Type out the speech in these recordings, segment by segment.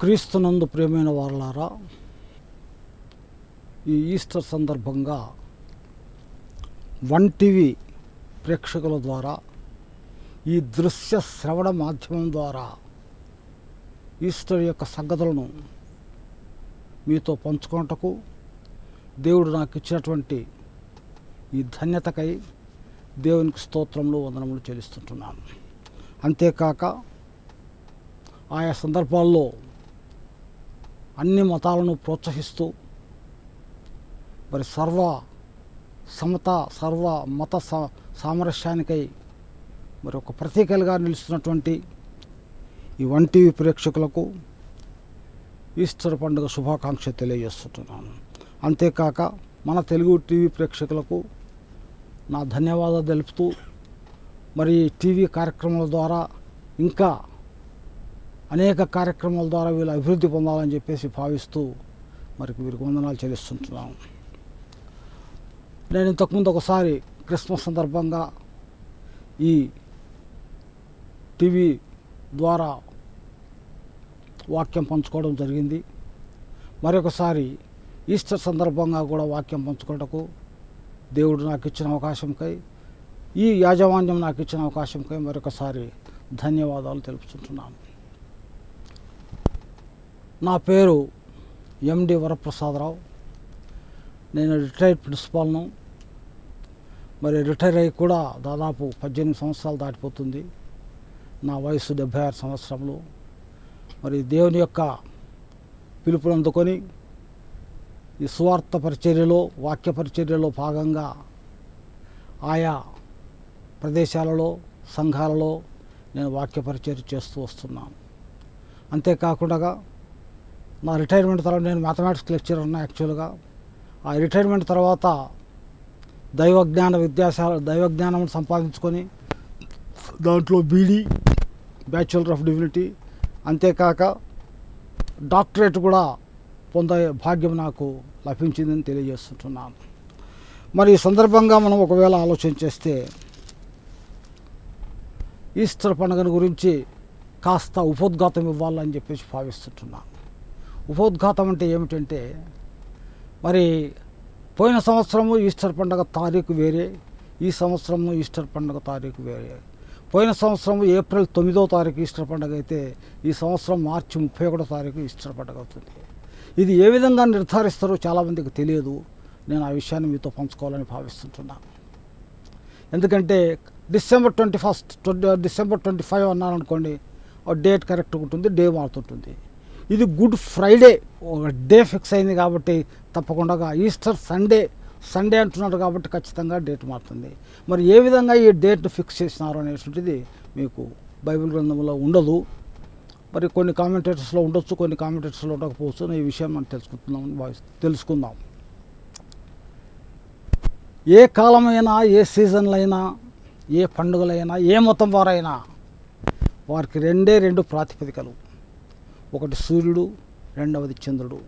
క్రీస్తునందు ప్రేమైన వారలారా ఈ ఈస్టర్ సందర్భంగా వన్ టీవీ ప్రేక్షకుల ద్వారా ఈ దృశ్య శ్రవణ మాధ్యమం ద్వారా ఈస్టర్ యొక్క సంగతులను మీతో పంచుకోటకు దేవుడు నాకు ఇచ్చినటువంటి ఈ ధన్యతకై దేవునికి స్తోత్రములు వందనములు చెల్లిస్తుంటున్నాను. అంతేకాక ఆయా సందర్భాల్లో అన్ని మతాలను ప్రోత్సహిస్తూ మరి సర్వ సమత సర్వ మత సా- సామరస్యానికై మరి ఒక ప్రతీకలుగా నిలుస్తున్నటువంటి ఈ వన్ టీవీ ప్రేక్షకులకు ఈస్టర్ పండుగ శుభాకాంక్ష తెలియజేస్తున్నాను. అంతేకాక మన తెలుగు టీవీ ప్రేక్షకులకు నా ధన్యవాదాలు తెలుపుతూ మరి టీవీ కార్యక్రమాల ద్వారా ఇంకా అనేక కార్యక్రమాల ద్వారా వీళ్ళు అభివృద్ధి పొందాలని చెప్పేసి భావిస్తూ మరి వీరికి వందనాలు చెల్లిస్తుంటున్నాను నేను ఇంతకుముందు ఒకసారి క్రిస్మస్ సందర్భంగా ఈ టీవీ ద్వారా వాక్యం పంచుకోవడం జరిగింది. మరొకసారి ఈస్టర్ సందర్భంగా కూడా వాక్యం పంచుకోవటకు దేవుడు నాకు ఇచ్చిన అవకాశంకై ఈ యాజమాన్యం నాకు ఇచ్చిన అవకాశంకై మరొకసారి ధన్యవాదాలు తెలుపుతుంటున్నాను నా పేరు ఎండి వరప్రసాదరావు. నేను రిటైర్డ్ ప్రిన్సిపాల్ను మరి రిటైర్ అయ్యి కూడా దాదాపు పద్దెనిమిది సంవత్సరాలు దాటిపోతుంది. నా వయసు డెబ్భై ఆరు సంవత్సరములు. మరి దేవుని యొక్క పిలుపుని అందుకొని ఈ సువార్త పరిచర్యలో వాక్య పరిచర్యలో భాగంగా ఆయా ప్రదేశాలలో సంఘాలలో నేను వాక్య పరిచర్య చేస్తూ వస్తున్నాను. అంతేకాకుండా నా రిటైర్మెంట్ తర్వాత నేను మ్యాథమెటిక్స్ లెక్చర్ ఉన్నా యాక్చువల్గా. ఆ రిటైర్మెంట్ తర్వాత దైవజ్ఞాన విద్యాశాల దైవజ్ఞానం సంపాదించుకొని దాంట్లో బీడీ బ్యాచులర్ ఆఫ్ డివినిటీ అంతేకాక డాక్టరేట్ కూడా పొందే భాగ్యం నాకు లభించిందని తెలియజేస్తుంటున్నాను. మరి ఈ సందర్భంగా మనం ఒకవేళ ఆలోచన చేస్తే ఈస్టర్ పండుగను గురించి కాస్త ఉపోద్ఘాతం ఇవ్వాలని చెప్పేసి భావిస్తుంటున్నాను. ఉపోద్ఘాతం అంటే ఏమిటంటే మరి పోయిన సంవత్సరము ఈస్టర్ పండుగ తారీఖు వేరే ఈ సంవత్సరము ఈస్టర్ పండుగ తారీఖు వేరే. పోయిన సంవత్సరం ఏప్రిల్ తొమ్మిదో తారీఖు ఈస్టర్ పండుగ అయితే ఈ సంవత్సరం మార్చి ముప్పై ఒకటో తారీఖు ఈస్టర్ పండుగ అవుతుంది. ఇది ఏ విధంగా నిర్ధారిస్తారో చాలామందికి తెలియదు. నేను ఆ విషయాన్ని మీతో పంచుకోవాలని భావిస్తుంటున్నాను ఎందుకంటే December twenty first twenty December twenty five అన్నాను అనుకోండి ఆ డేట్ కరెక్ట్ ఉంటుంది డే మారుతుంటుంది. ఇది గుడ్ ఫ్రైడే. ఒక డే ఫిక్స్ అయింది కాబట్టి తప్పకుండా ఈస్టర్ సండే సండే అంటున్నారు కాబట్టి ఖచ్చితంగా డేట్ మారుతుంది. మరి ఏ విధంగా ఈ డేట్ ఫిక్స్ చేసినారు అనేటువంటిది మీకు బైబిల్ గ్రంథంలో ఉండదు. మరి కొన్ని కామెంటేటర్స్లో ఉండొచ్చు కొన్ని కామెంటేటర్స్లో ఉండకపోవచ్చు ఈ విషయం మనం తెలుసుకుంటున్నామని భావిస్తు తెలుసుకుందాం. ఏ కాలమైనా ఏ సీజన్లో అయినా ఏ పండుగలైనా ఏ మతం వారైనా వారికి రెండే రెండు ప్రాతిపదికలు. ఒకటి సూర్యుడు రెండవది చంద్రుడు.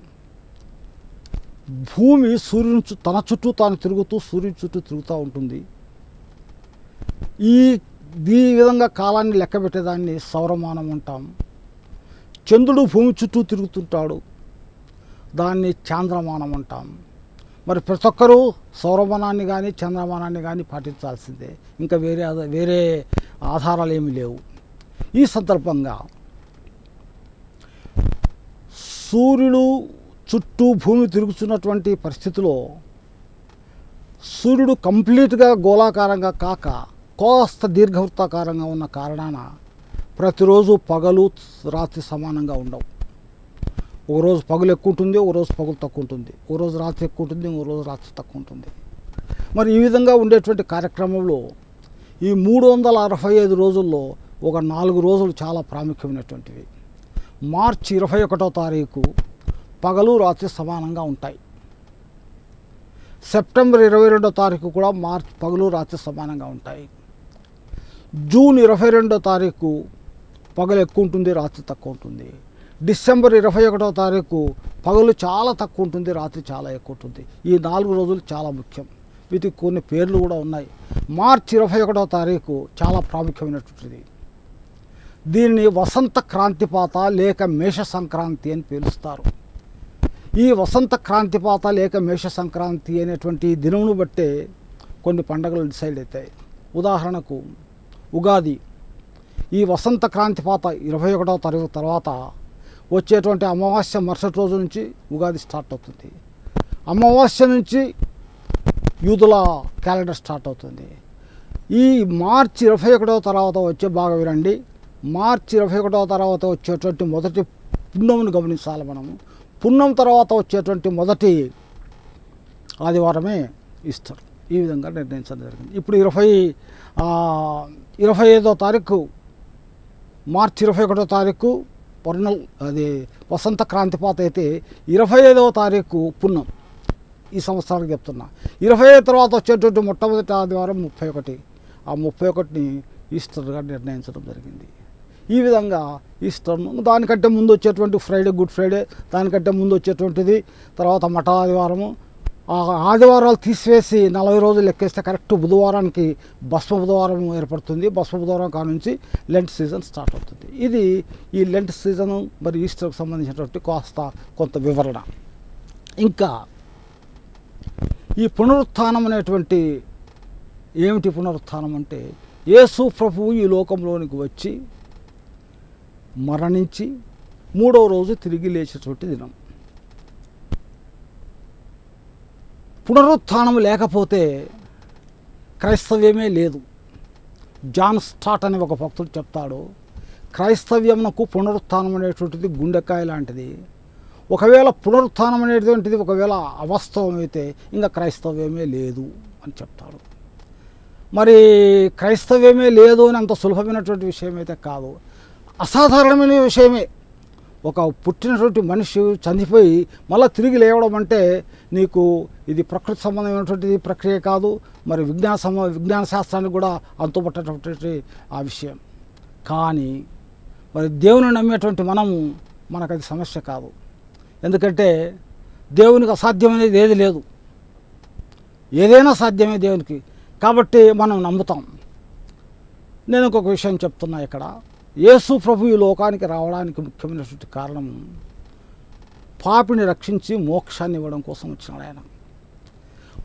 భూమి సూర్యుని తన చుట్టూ తాను తిరుగుతూ సూర్యుని చుట్టూ తిరుగుతూ ఉంటుంది. ఈ ఈ విధంగా కాలాన్ని లెక్క పెట్టేదాన్ని సౌరమానం అంటాం. చంద్రుడు భూమి చుట్టూ తిరుగుతుంటాడు. దాన్ని చాంద్రమానం అంటాం. మరి ప్రతి ఒక్కరూ సౌరమానాన్ని కానీ చంద్రమానాన్ని కానీ పాటించాల్సిందే. ఇంకా వేరే వేరే ఆధారాలు ఏమీ లేవు. ఈ సందర్భంగా సూర్యుడు చుట్టూ భూమి తిరుగుతున్నటువంటి పరిస్థితిలో సూర్యుడు కంప్లీట్గా గోళాకారంగా కాక కోస్త దీర్ఘవృత్తాకారంగా ఉన్న కారణాన ప్రతిరోజు పగలు రాత్రి సమానంగా ఉండవు. ఒక రోజు ఎక్కువ ఉంటుంది ఒక రోజు తక్కువ ఉంటుంది. ఒక రోజు రాత్రి ఎక్కువ ఉంటుంది ఒక రోజు రాత్రి తక్కువ ఉంటుంది. మరి ఈ విధంగా ఉండేటువంటి కార్యక్రమంలో ఈ మూడు వందల అరవై ఐదు రోజుల్లో ఒక నాలుగు రోజులు చాలా ప్రాముఖ్యమైనటువంటివి. మార్చి ఇరవై ఒకటో తారీఖు పగలు రాత్రి సమానంగా ఉంటాయి. సెప్టెంబర్ ఇరవై రెండో తారీఖు కూడా మార్చ్ పగలు రాత్రి సమానంగా ఉంటాయి. జూన్ ఇరవై రెండో తారీఖు పగలు ఎక్కువ ఉంటుంది రాత్రి తక్కువ ఉంటుంది. డిసెంబర్ ఇరవై ఒకటో తారీఖు పగలు చాలా తక్కువ ఉంటుంది రాత్రి చాలా ఎక్కువ ఉంటుంది. ఈ నాలుగు రోజులు చాలా ముఖ్యం. వీటికి కొన్ని పేర్లు కూడా ఉన్నాయి. మార్చి ఇరవై ఒకటో తారీఖు చాలా ప్రాముఖ్యమైనటువంటిది. దీన్ని వసంత క్రాంతిపాత లేక మేష సంక్రాంతి అని పిలుస్తారు. ఈ వసంత క్రాంతిపాత లేక మేష సంక్రాంతి అనేటువంటి దినమును బట్టే కొన్ని పండుగలు డిసైడ్ అవుతాయి ఉదాహరణకు ఉగాది. ఈ వసంత క్రాంతిపాత ఇరవై ఒకటవ తరగతి తర్వాత వచ్చేటువంటి అమావాస్య మరుసటి రోజు నుంచి ఉగాది స్టార్ట్ అవుతుంది. అమావాస్య నుంచి యూదుల క్యాలెండర్ స్టార్ట్ అవుతుంది. ఈ మార్చి ఇరవై ఒకటవ తర్వాత వచ్చే బాగా వినండి. మార్చి ఇరవై ఒకటవ తర్వాత వచ్చేటువంటి మొదటి పుణ్యమును గమనించాలి మనము. పుణ్యం తర్వాత వచ్చేటువంటి మొదటి ఆదివారమే ఈస్టర్. ఈ విధంగా నిర్ణయించడం జరిగింది. ఇప్పుడు ఇరవై ఇరవై ఐదో తారీఖు మార్చి ఇరవై ఒకటో తారీఖు పర్ణల్ అది వసంత క్రాంతిపాత అయితే ఇరవై ఐదవ తారీఖు పుణ్యం ఈ సంవత్సరానికి చెప్తున్నా. ఇరవై ఐదు తర్వాత వచ్చేటువంటి మొట్టమొదటి ఆదివారం ముప్పై ఒకటి. ఆ ముప్పై ఒకటిని ఈస్టర్గా నిర్ణయించడం జరిగింది. ఈ విధంగా ఈస్టర్ను దానికంటే ముందు వచ్చేటువంటి ఫ్రైడే గుడ్ ఫ్రైడే దానికంటే ముందు వచ్చేటువంటిది తర్వాత మఠ ఆదివారము ఆదివారాలు తీసివేసి నలభై రోజులు లెక్కేస్తే కరెక్ట్ బుధవారానికి భస్మ బుధవారం ఏర్పడుతుంది. భస్మ బుధవారం కాడ నుంచి లెంట్ సీజన్ స్టార్ట్ అవుతుంది. ఇది ఈ లెంట్ సీజన్ మరి ఈస్టర్కి సంబంధించినటువంటి కాస్త కొంత వివరణ. ఇంకా ఈ పునరుత్థానం అనేటువంటి ఏమిటి పునరుత్థానం అంటే యేసు ప్రభువు ఈ లోకంలోనికి వచ్చి మరణించి మూడో రోజు తిరిగి లేచేటువంటి దినం. పునరుత్థానం లేకపోతే క్రైస్తవ్యమే లేదు. జాన్ స్టాట్ అని ఒక భక్తుడు చెప్తాడు క్రైస్తవ్యమునకు పునరుత్థానం అనేటువంటిది గుండెకాయ లాంటిది. ఒకవేళ పునరుత్థానం అనేటువంటిది ఒకవేళ అవాస్తవమైతే ఇంకా క్రైస్తవ్యమే లేదు అని చెప్తాడు. మరి క్రైస్తవ్యమే లేదు అని అంత సులభమైనటువంటి విషయం అయితే కాదు. అసాధారణమైన విషయమే. ఒక పుట్టినటువంటి మనిషి చనిపోయి మళ్ళీ తిరిగి లేవడం అంటే నీకు ఇది ప్రకృతి సంబంధమైనటువంటి ప్రక్రియ కాదు మరి విజ్ఞాన సమ విజ్ఞాన శాస్త్రానికి కూడా అంతుపట్టేటటువంటి ఆ విషయం. కానీ మరి దేవుని నమ్మేటువంటి మనము మనకు అది సమస్య కాదు. ఎందుకంటే దేవునికి అసాధ్యమనేది ఏది లేదు. ఏదైనా సాధ్యమే దేవునికి. కాబట్టి మనం నమ్ముతాం. నేను ఇంకొక విషయం చెప్తున్నా ఇక్కడ. యేసు ప్రభు ఈ లోకానికి రావడానికి ముఖ్యమైనటువంటి కారణం పాపిని రక్షించి మోక్షాన్ని ఇవ్వడం కోసం వచ్చినాడు ఆయన.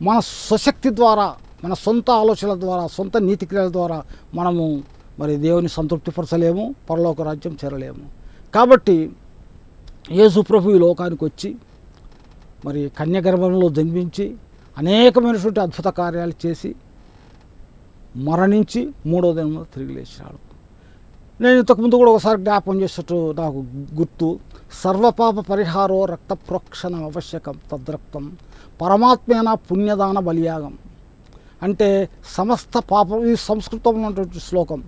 మన స్వశక్తి ద్వారా మన సొంత ఆలోచనల ద్వారా సొంత నీతి క్రియల ద్వారా మనము మరి దేవుని సంతృప్తిపరచలేము పరలోక రాజ్యం చేరలేము. కాబట్టి యేసు ప్రభు ఈ లోకానికి వచ్చి మరి కన్యగర్భంలో జన్మించి అనేకమైనటువంటి అద్భుత కార్యాలు చేసి మరణించి మూడో దినంలో తిరిగి లేచినాడు. నేను ఇంతకుముందు కూడా ఒకసారి జ్ఞాపం చేసేట్టు నాకు గుర్తు. సర్వపాప పరిహారో రక్త ప్రోక్షణం ఆవశ్యకం తద్రక్తం. పరమాత్మేన పుణ్యదాన బలియాగం. అంటే సమస్త పాప ఈ సంస్కృతంలో ఉన్నటువంటి శ్లోకం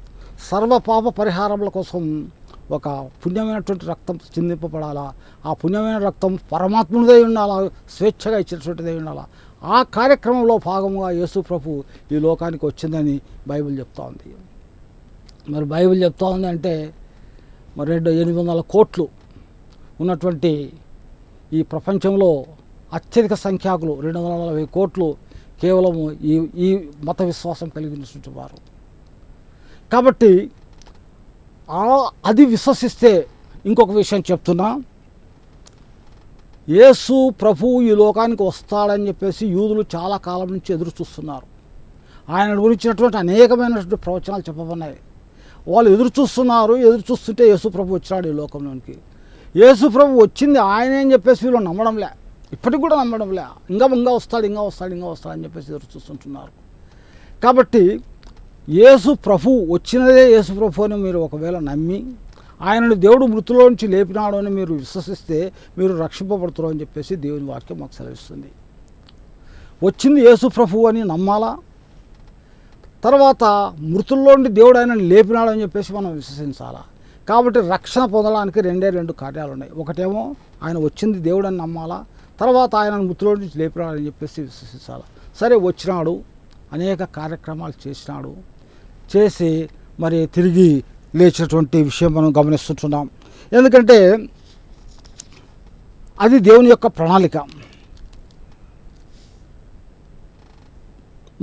సర్వ పాప పరిహారముల కోసం ఒక పుణ్యమైనటువంటి రక్తం చిందింపబడాలా? ఆ పుణ్యమైన రక్తం పరమాత్ముడిదే ఉండాలా? స్వేచ్ఛగా ఇచ్చినటువంటిదే ఉండాలా? ఆ కార్యక్రమంలో భాగంగా యేసు ప్రభు ఈ లోకానికి వచ్చిందని బైబిల్ చెప్తా ఉంది. మరి బైబిల్ చెప్తా ఉంది అంటే మరి రెండు ఎనిమిది వందల కోట్లు ఉన్నటువంటి ఈ ప్రపంచంలో అత్యధిక సంఖ్యాకులు రెండు వందల నలభై కోట్లు కేవలము ఈ ఈ మత విశ్వాసం కలిగినటువంటి వారు. కాబట్టి అది విశ్వసిస్తే ఇంకొక విషయం చెప్తున్నా. యేసు ప్రభు ఈ లోకానికి వస్తాడని చెప్పేసి యూదులు చాలా కాలం నుంచి ఎదురు చూస్తున్నారు. ఆయన గురించినటువంటి అనేకమైనటువంటి ప్రవచనాలు చెప్పబడినాయి. వాళ్ళు ఎదురు చూస్తున్నారు ఎదురు చూస్తుంటే యేసుప్రభు వచ్చాడు ఈ లోకంలోనికి. యేసుప్రభు వచ్చింది ఆయన అని చెప్పేసి వీళ్ళు నమ్మడంలే. ఇప్పటికి కూడా నమ్మడంలే. ఇంకా ఇంకా వస్తాడు ఇంకా వస్తాడు ఇంకా వస్తాడు అని చెప్పేసి ఎదురు చూస్తుంటున్నారు. కాబట్టి యేసు ప్రభు వచ్చినదే యేసు ప్రభు అని మీరు ఒకవేళ నమ్మి ఆయనను దేవుడు మృతిలో నుంచి లేపినాడు అని మీరు విశ్వసిస్తే మీరు రక్షింపబడుతున్నారు అని చెప్పేసి దేవుని వాక్యం మాకు సెలవిస్తుంది. వచ్చింది యేసు ప్రభు అని నమ్మాలా? తర్వాత మృతుల్లోండి దేవుడు ఆయనను లేపినాడు అని చెప్పేసి మనం విశ్వసించాలా? కాబట్టి రక్షణ పొందడానికి రెండే రెండు కార్యాలు ఉన్నాయి. ఒకటేమో ఆయన వచ్చింది దేవుడు అని నమ్మాలా? తర్వాత ఆయన మృతులో నుంచి లేపినాడని చెప్పేసి విశ్వసించాలా? సరే వచ్చినాడు అనేక కార్యక్రమాలు చేసినాడు. చేసి మరి తిరిగి లేచినటువంటి విషయం మనం గమనిస్తుంటున్నాం. ఎందుకంటే అది దేవుని యొక్క ప్రణాళిక.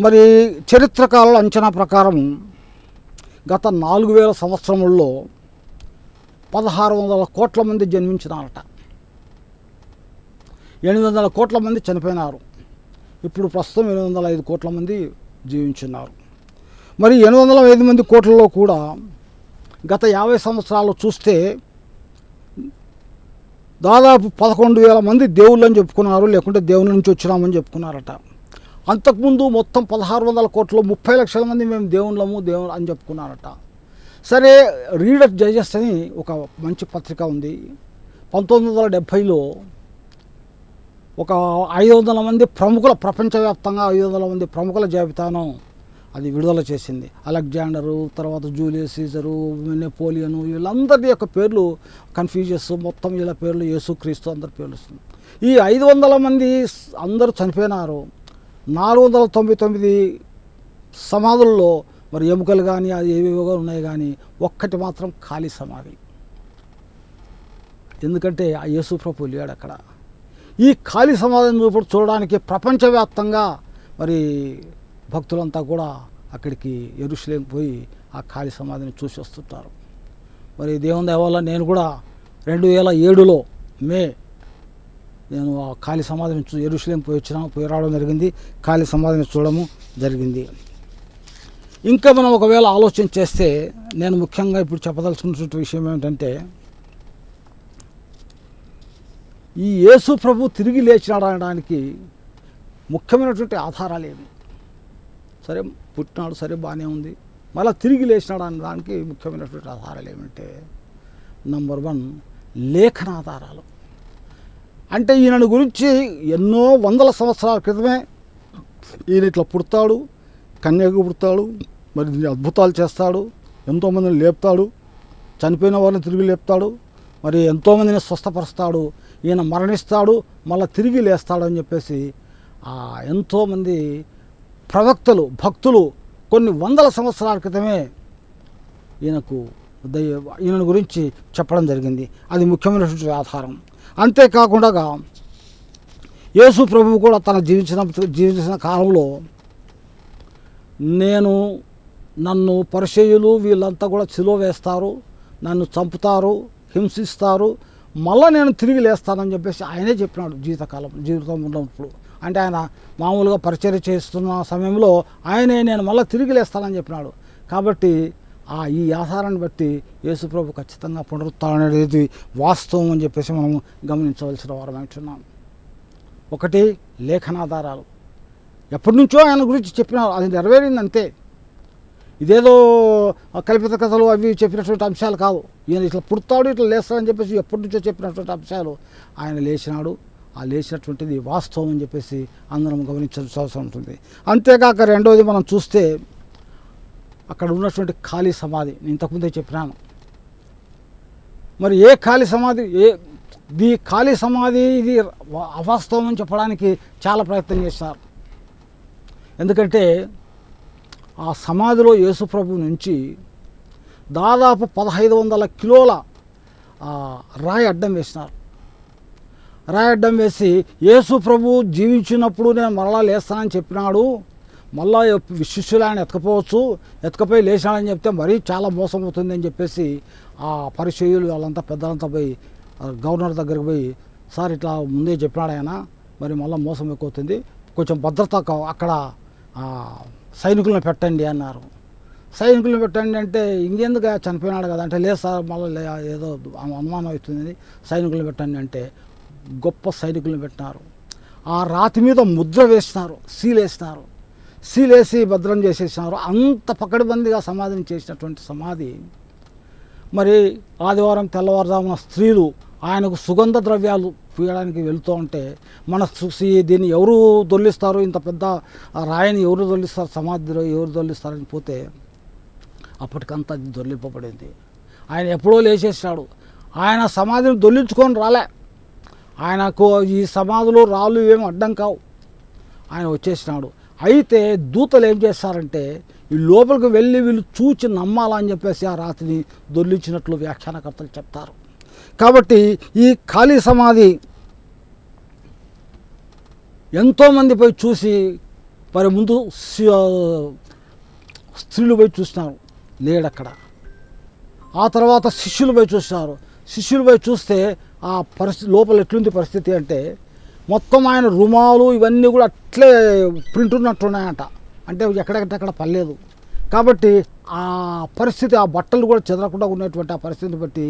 మరి చరిత్రకారుల అంచనా ప్రకారం గత నాలుగు వేల సంవత్సరముల్లో పదహారు వందల కోట్ల మంది జన్మించినారట. ఎనిమిది వందల కోట్ల మంది చనిపోయినారు. ఇప్పుడు ప్రస్తుతం ఎనిమిది వందల ఐదు కోట్ల మంది జీవించున్నారు. మరి ఎనిమిది వందల ఐదు మంది కోట్లలో కూడా గత యాభై సంవత్సరాలు చూస్తే దాదాపు పదకొండు వేల మంది దేవుళ్ళని చెప్పుకున్నారు లేకుంటే దేవుని నుంచి వచ్చినామని చెప్పుకున్నారట. అంతకుముందు మొత్తం పదహారు వందల కోట్లు ముప్పై లక్షల మంది మేము దేవుళ్ళము దేవుడు అని చెప్పుకున్నారట. సరే రీడర్ జడ్జెస్ అని ఒక మంచి పత్రిక ఉంది. పంతొమ్మిది వందల డెబ్భైలో ఒక ఐదు వందల మంది ప్రముఖుల ప్రపంచవ్యాప్తంగా ఐదు వందల మంది ప్రముఖుల జాబితాను అది విడుదల చేసింది. అలెగ్జాండరు తర్వాత జూలియస్ సీజరు నెపోలియను వీళ్ళందరి యొక్క పేర్లు కన్ఫ్యూజస్ మొత్తం వీళ్ళ పేర్లు యేసుక్రీస్తు అందరి పేర్లు వస్తుంది. ఈ ఐదు వందల మంది అందరూ చనిపోయినారు. నాలుగు వందల తొంభై తొమ్మిది సమాధుల్లో మరి ఎముకలు కానీ అది ఏవేవో ఉన్నాయి కానీ ఒక్కటి మాత్రం ఖాళీ సమాధి. ఎందుకంటే ఆ యేసు ప్రభు లేడు అక్కడ. ఈ ఖాళీ సమాధిని చూపుడు చూడడానికి ప్రపంచవ్యాప్తంగా మరి భక్తులంతా కూడా అక్కడికి ఎరుషులేం పోయి ఆ ఖాళీ సమాధిని చూసి వస్తుంటారు మరి దేవుని దయ వల్ల నేను కూడా రెండు వేల ఏడులో మే నేను ఆ ఖాళీ సమాధిని చూ ఎరుషులేం పోయి వచ్చిన పోయి రావడం జరిగింది. ఖాళీ సమాధిని చూడము జరిగింది. ఇంకా మనం ఒకవేళ ఆలోచన చేస్తే నేను ముఖ్యంగా ఇప్పుడు చెప్పదలుచుకున్నటువంటి విషయం ఏమిటంటే ఈ యేసు ప్రభు తిరిగి లేచినాడనడానికి ముఖ్యమైనటువంటి ఆధారాలు ఏమి సరే పుట్టినాడు సరే బాగానే ఉంది. మళ్ళీ తిరిగి లేచినాడు అనడానికి ముఖ్యమైనటువంటి ఆధారాలు ఏమంటే నంబర్ వన్ లేఖన ఆధారాలు అంటే ఈయనను గురించి ఎన్నో వందల సంవత్సరాల క్రితమే ఈయన ఇట్లా పుడతాడు కన్యకు పుడతాడు మరి అద్భుతాలు చేస్తాడు ఎంతోమందిని లేపుతాడు చనిపోయిన వాళ్ళని తిరిగి లేపుతాడు మరి ఎంతోమందిని స్వస్థపరుస్తాడు ఈయన మరణిస్తాడు మళ్ళీ తిరిగి లేస్తాడు అని చెప్పేసి ఎంతోమంది ప్రవక్తలు భక్తులు కొన్ని వందల సంవత్సరాల క్రితమే ఈయనకు దయ ఈయన గురించి చెప్పడం జరిగింది. అది ముఖ్యమైనటువంటి ఆధారం. అంతేకాకుండా యేసు ప్రభు కూడా తన జీవించిన జీవించిన కాలంలో నేను నన్ను పరిచయులు వీళ్ళంతా కూడా చిలో వేస్తారు నన్ను చంపుతారు హింసిస్తారు మళ్ళీ నేను తిరిగి లేస్తానని చెప్పేసి ఆయనే చెప్పినాడు జీవితకాలం జీవితం ఉన్నప్పుడు. అంటే ఆయన మామూలుగా పరిచయం చేస్తున్న సమయంలో ఆయనే నేను మళ్ళీ తిరిగి లేస్తానని చెప్పినాడు. కాబట్టి ఆ ఈ ఆధారాన్ని బట్టి యేసుప్రభు ఖచ్చితంగా పునరుత్థానం వాస్తవం అని చెప్పేసి మనం గమనించవలసిన వారం అంటున్నాం. ఒకటి లేఖనాధారాలు. ఎప్పటి నుంచో ఆయన గురించి చెప్పినారు అది నెరవేరింది అంతే ఇదేదో కల్పిత కథలు అవి చెప్పినటువంటి అంశాలు కాదు ఈయన ఇట్లా పుడతాడు ఇట్లా లేస్తాడని చెప్పేసి ఎప్పటి నుంచో చెప్పినటువంటి అంశాలు. ఆయన లేచినాడు. ఆ లేచినటువంటిది వాస్తవం అని చెప్పేసి అందరం గమనించాల్సిన అవసరం ఉంటుంది. అంతేకాక రెండవది మనం చూస్తే అక్కడ ఉన్నటువంటి ఖాళీ సమాధి. నేను ఇంతకుముందే చెప్పినాను. మరి ఏ ఖాళీ సమాధి? ఏ ఈ ఖాళీ సమాధి ఇది అవాస్తవం అని చెప్పడానికి చాలా ప్రయత్నం చేశారు. ఎందుకంటే ఆ సమాధిలో యేసుప్రభు నుంచి దాదాపు పదహైదు వందల కిలోల రాయి అడ్డం వేసినారు. రాయి అడ్డం వేసి యేసు ప్రభు జీవించినప్పుడు నేను మరలా లేస్తానని చెప్పినాడు. మళ్ళా శిష్యులు ఆయన ఎతకపోవచ్చు ఎతకపోయి లేచాడని చెప్తే మరీ చాలా మోసం అవుతుంది అని చెప్పేసి ఆ పరిచయులు వాళ్ళంతా పెద్దలంతా పోయి గవర్నర్ దగ్గరికి పోయి సార్ ఇట్లా ముందే చెప్పినాడు ఆయన మరి మళ్ళీ మోసం ఎక్కువ అవుతుంది కొంచెం భద్రత అక్కడ సైనికులను పెట్టండి అన్నారు. సైనికులను పెట్టండి అంటే ఇంకెందుకు చనిపోయినాడు కదా అంటే లేదు సార్ మళ్ళీ లే- ఏదో అనుమానం అవుతుంది సైనికులను పెట్టండి అంటే గొప్ప సైనికులను పెట్టినారు. ఆ రాతి మీద ముద్ర వేసినారు సీలేసినారు. సీలేసి భద్రం చేసేసినారు. అంత పకడ్బందీగా సమాధిని చేసినటువంటి సమాధి. మరి ఆదివారం తెల్లవారుజామున స్త్రీలు ఆయనకు సుగంధ ద్రవ్యాలు పూయడానికి వెళుతూ ఉంటే మన చూసి దీన్ని ఎవరు దొల్లిస్తారు ఇంత పెద్ద రాయిని ఎవరు దొల్లిస్తారు సమాధిలో ఎవరు దొల్లిస్తారని పోతే అప్పటికంతా అది దొల్లింపబడింది ఆయన ఎప్పుడో లేచేసినాడు. ఆయన సమాధిని దొల్లించుకొని రాలే. ఆయనకు ఈ సమాధిలో రాళ్ళు ఏమి అడ్డం కావు. ఆయన వచ్చేసినాడు. అయితే దూతలు ఏం చేస్తారంటే ఈ లోపలికి వెళ్ళి వీళ్ళు చూచి నమ్మాలని చెప్పేసి ఆ రాతిని దొర్లించినట్లు వ్యాఖ్యానకర్తలు చెప్తారు. కాబట్టి ఈ ఖాళీ సమాధి ఎంతోమంది పోయి చూసి మరి ముందు స్త్రీలు పోయి చూసినారు. లేడక్కడ. ఆ తర్వాత శిష్యులు పోయి చూస్తారు శిష్యులు పోయి చూస్తే ఆ పరిస్థితి లోపల ఎట్లుంది పరిస్థితి అంటే మొత్తం ఆయన రుమాలు ఇవన్నీ కూడా అట్లే ప్రింట్ ఉన్నట్టున్నాయంట. అంటే ఎక్కడెక్కడ పర్లేదు కాబట్టి ఆ పరిస్థితి ఆ బట్టలు కూడా చెదరకుండా ఉన్నటువంటి ఆ పరిస్థితిని బట్టి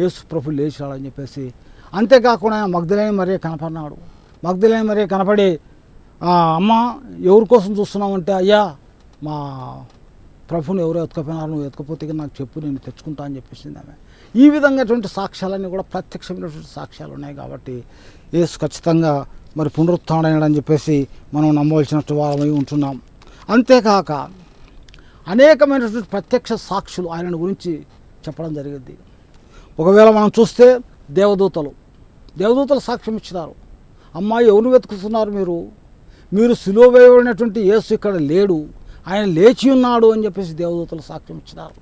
యేసు ప్రభు లేచాడని చెప్పేసి అంతేకాకుండా ఆయన మగ్ధులైన మరీ కనపడినాడు. మగ్ధులైన మరీ కనపడి అమ్మ ఎవరి కోసం చూస్తున్నామంటే అయ్యా మా ప్రభుని ఎవరు ఎత్తుకపోయినా నువ్వు ఎత్తుకపోతే నాకు చెప్పు నేను తెచ్చుకుంటా అని చెప్పేసింది ఆమె. ఈ విధంగాటువంటి సాక్ష్యాలన్నీ కూడా ప్రత్యక్షమైనటువంటి సాక్ష్యాలు ఉన్నాయి కాబట్టి యేసు ఖచ్చితంగా మరి పునరుత్థానని చెప్పేసి మనం నమ్మవలసినట్టు వారమై ఉంటున్నాం. అంతేకాక అనేకమైనటువంటి ప్రత్యక్ష సాక్షులు ఆయన గురించి చెప్పడం జరిగింది. ఒకవేళ మనం చూస్తే దేవదూతలు దేవదూతలు సాక్ష్యం ఇచ్చినారు. అమ్మాయి ఎవరు వెతుకుతున్నారు మీరు? మీరు సిలువ వేయబడినటువంటి యేసు ఇక్కడ లేడు. ఆయన లేచి ఉన్నాడు అని చెప్పేసి దేవదూతల సాక్ష్యం ఇచ్చినారు.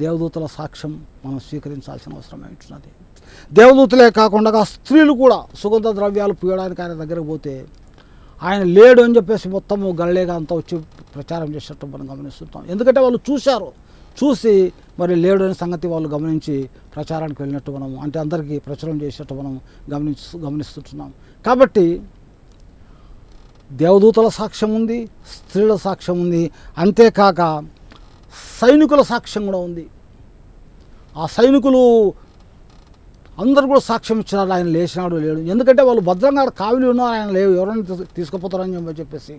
దేవదూతల సాక్ష్యం మనం స్వీకరించాల్సిన అవసరం ఉంటున్నది దేవదూతలే కాకుండా స్త్రీలు కూడా సుగంధ ద్రవ్యాలు పూయడానికి ఆయన దగ్గరకు పోతే ఆయన లేడు అని చెప్పేసి మొత్తము గళ్ళేగా అంతా వచ్చి ప్రచారం చేసేటట్టు మనం గమనిస్తుంటాం. ఎందుకంటే వాళ్ళు చూశారు. చూసి మరి లేడు అనే సంగతి వాళ్ళు గమనించి ప్రచారానికి వెళ్ళినట్టు మనం అంటే అందరికీ ప్రచారం చేసేటట్టు మనం గమనిస్తూ గమనిస్తుంటున్నాం. కాబట్టి దేవదూతల సాక్ష్యం ఉంది స్త్రీల సాక్ష్యం ఉంది. అంతేకాక సైనికుల సాక్ష్యం కూడా ఉంది. ఆ సైనికులు అందరూ కూడా సాక్ష్యం ఇచ్చినారు. ఆయన లేచినాడు లేడు. ఎందుకంటే వాళ్ళు భద్రంగా కావిలి ఉన్నారు. ఆయన లేవు. ఎవరైనా తీసు- తీసుకుపోతారని చెప్పి చెప్పేసి.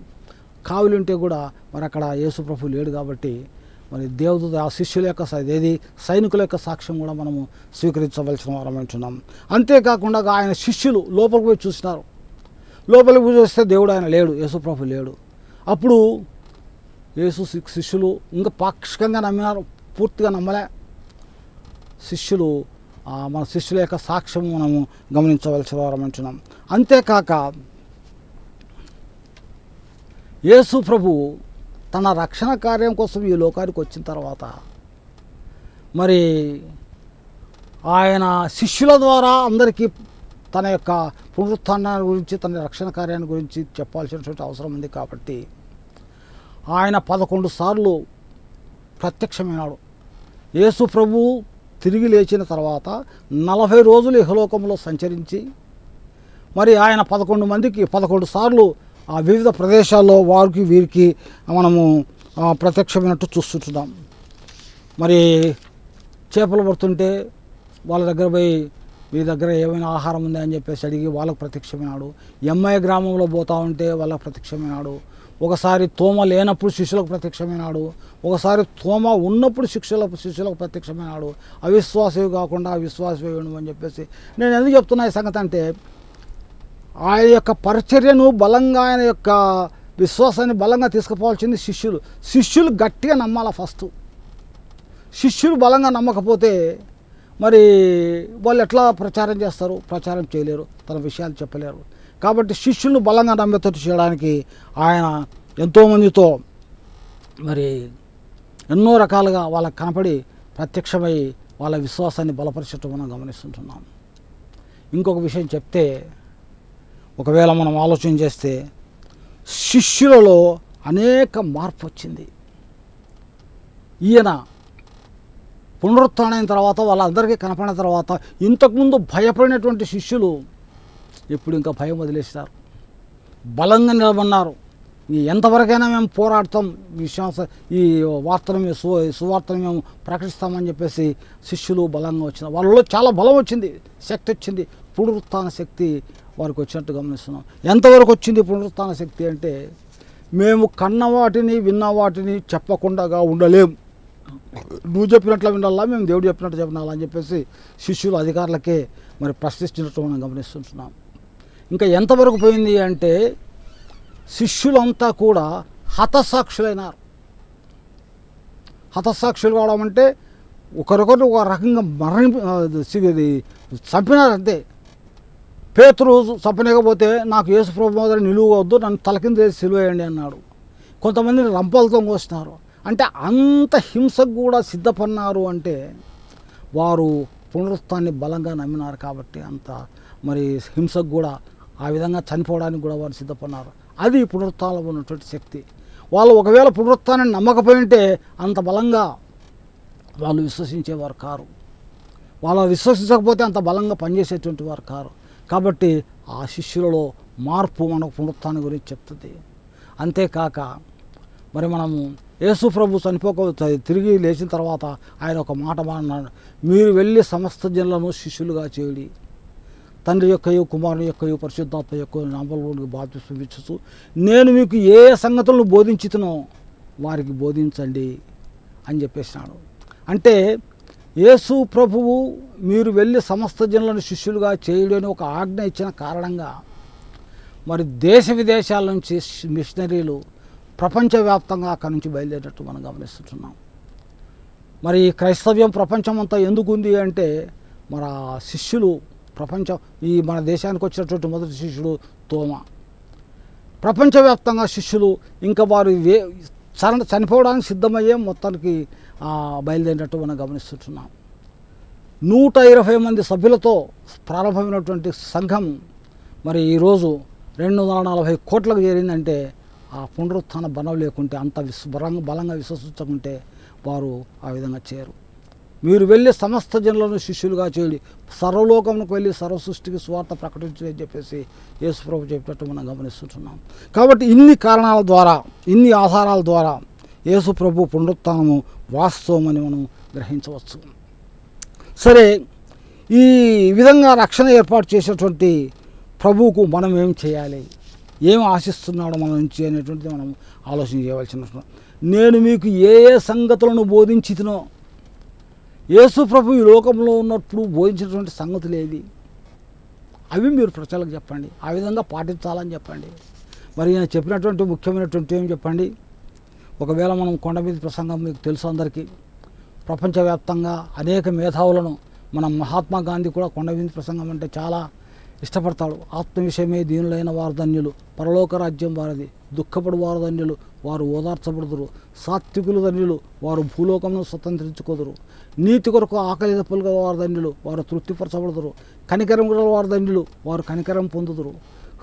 కావిలి ఉంటే కూడా మరి అక్కడ యేసుప్రభు లేడు కాబట్టి మరి దేవదూత ఆ శిష్యుల యొక్క ఏది? సైనికుల యొక్క సాక్ష్యం కూడా మనము స్వీకరించవలసిన వారం అంటున్నాం అంతేకాకుండా ఆయన శిష్యులు లోపలికి పోయి చూసినారు. లోపల పూజ చేస్తే దేవుడు ఆయన లేడు యేసుప్రభు లేడు. అప్పుడు యేసు శి- శిష్యులు ఇంకా పాక్షికంగా నమ్మినారు పూర్తిగా నమ్మలే. శిష్యులు మన శిష్యుల యొక్క సాక్ష్యం మనము గమనించవలసిన వారం అంటున్నాం. అంతేకాక యేసు ప్రభు తన రక్షణ కార్యం కోసం ఈ లోకానికి వచ్చిన తర్వాత మరి ఆయన శిష్యుల ద్వారా అందరికీ తన యొక్క పునరుత్థానాన్ని గురించి తన రక్షణ కార్యాన్ని గురించి చెప్పాల్సినటువంటి అవసరం ఉంది కాబట్టి ఆయన పదకొండు సార్లు ప్రత్యక్షమైనాడు. యేసు ప్రభు తిరిగి లేచిన తర్వాత నలభై రోజులు ఇహలోకంలో సంచరించి మరి ఆయన పదకొండు మందికి పదకొండు సార్లు ఆ వివిధ ప్రదేశాల్లో వారికి వీరికి మనము ప్రత్యక్షమైనట్టు చూస్తుంటున్నాం. మరి చేపలు పడుతుంటే వాళ్ళ దగ్గర పోయి మీ దగ్గర ఏమైనా ఆహారం ఉందా అని చెప్పేసి అడిగి వాళ్ళకు ప్రత్యక్షమైనాడు. ఎంఐ గ్రామంలో పోతా ఉంటే వాళ్ళకు ప్రత్యక్షమైనాడు. ఒకసారి తోమ లేనప్పుడు శిష్యులకు ప్రత్యక్షమైనాడు. ఒకసారి తోమ ఉన్నప్పుడు శిష్యులకు శిష్యులకు ప్రత్యక్షమైనాడు. అవిశ్వాసవి కాకుండా అవిశ్వాసవి అని చెప్పేసి నేను ఎందుకు చెప్తున్నా ఈ సంగతి అంటే ఆయన యొక్క పరిచర్యను బలంగా ఆయన యొక్క విశ్వాసాన్ని బలంగా తీసుకుపోవాల్సింది శిష్యులు. శిష్యులు గట్టిగా నమ్మాలా ఫస్ట్ శిష్యులు బలంగా నమ్మకపోతే మరి వాళ్ళు ఎట్లా ప్రచారం చేస్తారు? ప్రచారం చేయలేరు. తన విషయాలు చెప్పలేరు. కాబట్టి శిష్యులను బలంగా నమ్మేతట్టు చేయడానికి ఆయన ఎంతోమందితో మరి ఎన్నో రకాలుగా వాళ్ళకి కనపడి ప్రత్యక్షమై వాళ్ళ విశ్వాసాన్ని బలపరిచటం మనం గమనిస్తుంటున్నాం. ఇంకొక విషయం చెప్తే ఒకవేళ మనం ఆలోచన చేస్తే శిష్యులలో అనేక మార్పు వచ్చింది. ఈయన పునరుత్థానమైన తర్వాత వాళ్ళందరికీ కనపడిన తర్వాత ఇంతకుముందు భయపడినటువంటి శిష్యులు ఇప్పుడు ఇంకా భయం వదిలేస్తారు. బలంగా నిలబడినారు. ఈ ఎంతవరకైనా మేము పోరాడతాం ఈ విశ్వాస ఈ వార్తను మేము సు సువార్తను మేము ప్రకటిస్తామని చెప్పేసి శిష్యులు బలంగా వచ్చిన వాళ్ళలో చాలా బలం వచ్చింది శక్తి వచ్చింది. పునరుత్థాన శక్తి వారికి వచ్చినట్టు గమనిస్తున్నాం. ఎంతవరకు వచ్చింది పునరుత్థాన శక్తి అంటే మేము కన్న వాటిని విన్న వాటిని చెప్పకుండా ఉండలేం. నువ్వు చెప్పినట్లు వినాలా మేము దేవుడు చెప్పినట్టు చెప్పినాలా అని చెప్పేసి శిష్యులు అధికారులకే మరి ప్రశ్నిస్తున్నట్టు మనం గమనిస్తుంటున్నాం. ఇంకా ఎంతవరకు పోయింది అంటే శిష్యులంతా కూడా హతసాక్షులైనారు. హతసాక్షులు కావడం అంటే ఒకరికొకరు ఒక రకంగా మరణి ఇది చంపినారు అంతే. పేతురు చంపలేకపోతే నాకు యేసు ప్రభు నిలువ వద్దు నన్ను తలకింద వేసి సిలువేయండి అన్నాడు. కొంతమందిని రంపలతో కోసినారు. అంటే అంత హింసకు కూడా సిద్ధపడినారు అంటే వారు పునరుత్వాన్ని బలంగా నమ్మినారు కాబట్టి అంత మరి హింసకు కూడా ఆ విధంగా చనిపోవడానికి కూడా వారు సిద్ధపడినారు. అది పునరుత్థానం ఉన్నటువంటి శక్తి. వాళ్ళు ఒకవేళ పునరుత్థానాన్ని నమ్మకపోయింటే అంత బలంగా వాళ్ళు విశ్వసించేవారు కారు. వాళ్ళు విశ్వసించకపోతే అంత బలంగా పనిచేసేటువంటి వారు కారు. కాబట్టి ఆ శిష్యులలో మార్పు మనకు పునరుత్థానం గురించి చెప్తుంది. అంతేకాక మరి మనము యేసు ప్రభు చనిపోక తిరిగి లేచిన తర్వాత ఆయన ఒక మాట మాట్లాడు మీరు వెళ్ళి సమస్త జనులను శిష్యులుగా చేయడి తండ్రి యొక్కయో కుమారుని యొక్కయో పరిశుద్ధాత్మ యొక్క నామలు బాధ్యత నేను మీకు ఏ ఏ సంగతులను బోధించుతునో వారికి బోధించండి అని చెప్పేసినాడు. అంటే యేసు ప్రభువు మీరు వెళ్ళి సమస్త జనులను శిష్యులుగా చేయడం అని ఒక ఆజ్ఞ ఇచ్చిన కారణంగా మరి దేశ విదేశాల నుంచి మిషనరీలు ప్రపంచవ్యాప్తంగా అక్కడి నుంచి బయలుదేరినట్టు మనం గమనిస్తుంటున్నాం. మరి ఈ క్రైస్తవ్యం ప్రపంచం అంతా ఎందుకు ఉంది అంటే మన శిష్యులు ప్రపంచం ఈ మన దేశానికి వచ్చినటువంటి మొదటి శిష్యుడు తోమ. ప్రపంచవ్యాప్తంగా శిష్యులు ఇంకా వారు వే చన చనిపోవడానికి సిద్ధమయ్యే మొత్తానికి బయలుదేరినట్టు మనం గమనిస్తుంటున్నాం. నూట ఇరవై మంది సభ్యులతో ప్రారంభమైనటువంటి సంఘం మరి ఈరోజు రెండు వందల నలభై కోట్లకు చేరిందంటే ఆ పునరుత్థాన బలం లేకుంటే అంత విశ్వ బలంగా బలంగా విశ్వసించకుంటే వారు ఆ విధంగా చేయరు. మీరు వెళ్ళి సమస్త జనులను శిష్యులుగా చేయండి సర్వలోకంకు వెళ్ళి సర్వ సృష్టికి స్వార్థ ప్రకటించని చెప్పేసి యేసుప్రభు చెప్పినట్టు మనం గమనిస్తుంటున్నాం. కాబట్టి ఇన్ని కారణాల ద్వారా ఇన్ని ఆధారాల ద్వారా యేసుప్రభు పునరుత్థానము వాస్తవమని మనం గ్రహించవచ్చు. సరే ఈ విధంగా రక్షణ ఏర్పాటు చేసినటువంటి ప్రభువుకు మనం ఏం చేయాలి? ఏం ఆశిస్తున్నాడో మన నుంచి అనేటువంటిది మనం ఆలోచన చేయవలసిన నేను మీకు ఏ ఏ సంగతులను బోధించితినో యేసు ఈ లోకంలో ఉన్నప్పుడు బోధించినటువంటి సంగతులు ఏది అవి మీరు ప్రజలకు చెప్పండి. ఆ విధంగా పాటించాలని చెప్పండి. మరి ఈయన చెప్పినటువంటి ముఖ్యమైనటువంటి ఏం చెప్పండి? ఒకవేళ మనం కొండ మీద ప్రసంగం మీకు తెలుసు అందరికీ. ప్రపంచవ్యాప్తంగా అనేక మేధావులను మన మహాత్మా గాంధీ కూడా కొండ మీద ప్రసంగం అంటే చాలా ఇష్టపడతాడు. ఆత్మ విషయమే దీనులైన వారు ధన్యులు. పరలోక రాజ్యం వారిది. దుఃఖపడు వారు ధన్యులు. వారు ఓదార్చబడుదురు. సాత్వికులు ధన్యులు. వారు భూలోకమును స్వతంత్రించుకోదురు. నీతి కొరకు ఆకలి దప్పులు గల వారు ధన్యులు. వారు తృప్తిపరచబడుదురు. కనికరం గల వారు ధన్యులు. వారు కనికరం పొందుదురు.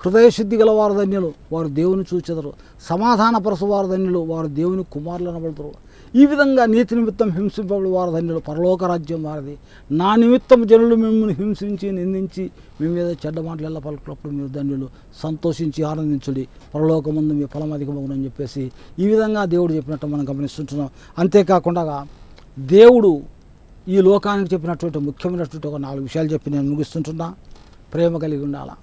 హృదయశుద్ధి గల వారు ధన్యులు. వారు దేవుని చూచెదరు. సమాధానపరచు వారు ధన్యులు. వారు దేవుని కుమారులు అనబడదురు ఈ విధంగా నీతి నిమిత్తం హింసింపబడి వారి ధన్యులు పరలోక రాజ్యం వారిది. నా నిమిత్తం జనులు మిమ్మల్ని హింసించి నిందించి మేము మీద చెడ్డ మాటలు ఎలా పలుకున్నప్పుడు మీరు ధన్యులు. సంతోషించి ఆనందించుడి. పరలోకముందు మీ ఫలం అధికమగునని చెప్పేసి ఈ విధంగా దేవుడు చెప్పినట్టు మనం గమనిస్తుంటున్నాం. అంతేకాకుండా దేవుడు ఈ లోకానికి చెప్పినటువంటి ముఖ్యమైనటువంటి ఒక నాలుగు విషయాలు చెప్పి నేను ముగిస్తుంటున్నా. ప్రేమ కలిగి ఉండాలా?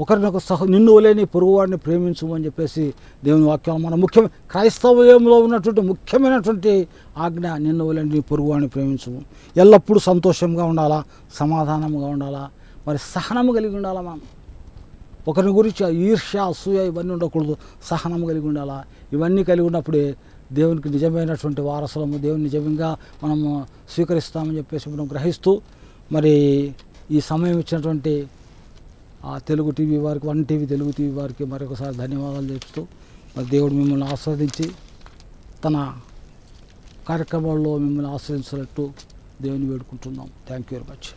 ఒకరినొక సహ నిన్ను వలేని పొరుగువాడిని ప్రేమించమని చెప్పేసి దేవుని వాక్యం మన ముఖ్యమైన క్రైస్తవ్యంలో ఉన్నటువంటి ముఖ్యమైనటువంటి ఆజ్ఞ నిన్ను లేని నీ పొరుగువాడిని ప్రేమించము. ఎల్లప్పుడూ సంతోషంగా ఉండాలా? సమాధానంగా ఉండాలా? మరి సహనము కలిగి ఉండాలా మనం? ఒకరిని గురించి ఈర్ష్య అసూయ ఇవన్నీ ఉండకూడదు. సహనం కలిగి ఉండాలా? ఇవన్నీ కలిగి ఉన్నప్పుడే దేవునికి నిజమైనటువంటి వారసులము దేవుని నిజంగా మనము స్వీకరిస్తామని చెప్పేసి మనం గ్రహిస్తూ మరి ఈ సమయం ఇచ్చినటువంటి తెలుగు టీవీ వారికి వన్ టీవీ తెలుగు టీవీ వారికి మరొకసారి ధన్యవాదాలు చెప్తూ మరి దేవుడు మిమ్మల్ని ఆస్వాదించి తన కార్యక్రమాల్లో మిమ్మల్ని ఆశ్రయించినట్టు దేవుని వేడుకుంటున్నాం. Thank you very much